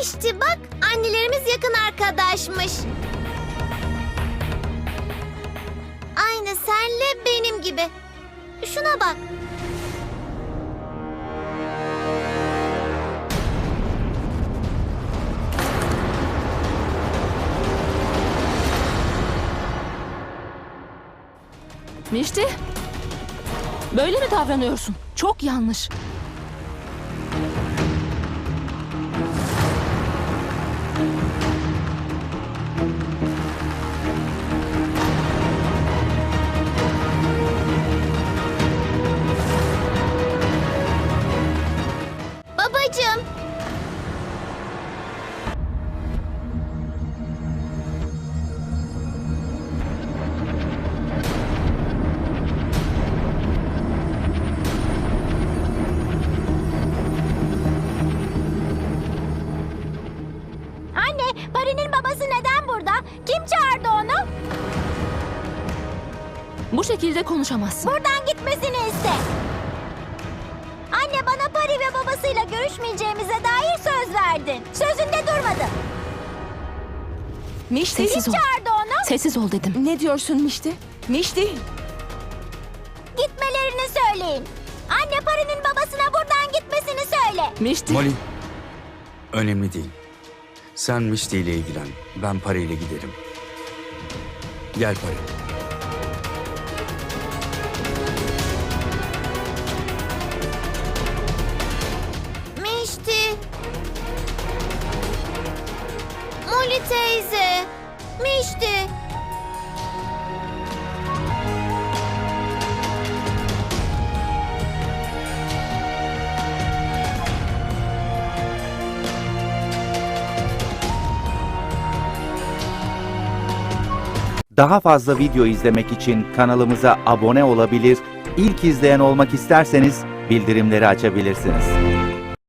Mişti bak annelerimiz yakın arkadaşmış. Aynı senle benim gibi. Şuna bak. Mişti. Böyle mi davranıyorsun? Çok yanlış. Babacığım. Anne, Pari'nin babası neden burada? Kim çağırdı onu? Bu şekilde konuşamazsın. Buradan gitmesini iste. Anne bana Pari ve babasıyla görüşmeyeceğimize dair söz verdin. Sözünde durmadın. Mişti. Sessiz ol. Çağırdı onu. Sessiz ol dedim. Ne diyorsun Mişti? Mişti. Gitmelerini söyleyin. Anne Pari'nin babasına buradan gitmesini söyle. Mişti. Molly, önemli değil. Sen Misty ile ilgilen. Ben Pari ile giderim. Gel Pari. Mişti. Molly teyze. Mişti. Daha fazla video izlemek için kanalımıza abone olabilir, ilk izleyen olmak isterseniz bildirimleri açabilirsiniz.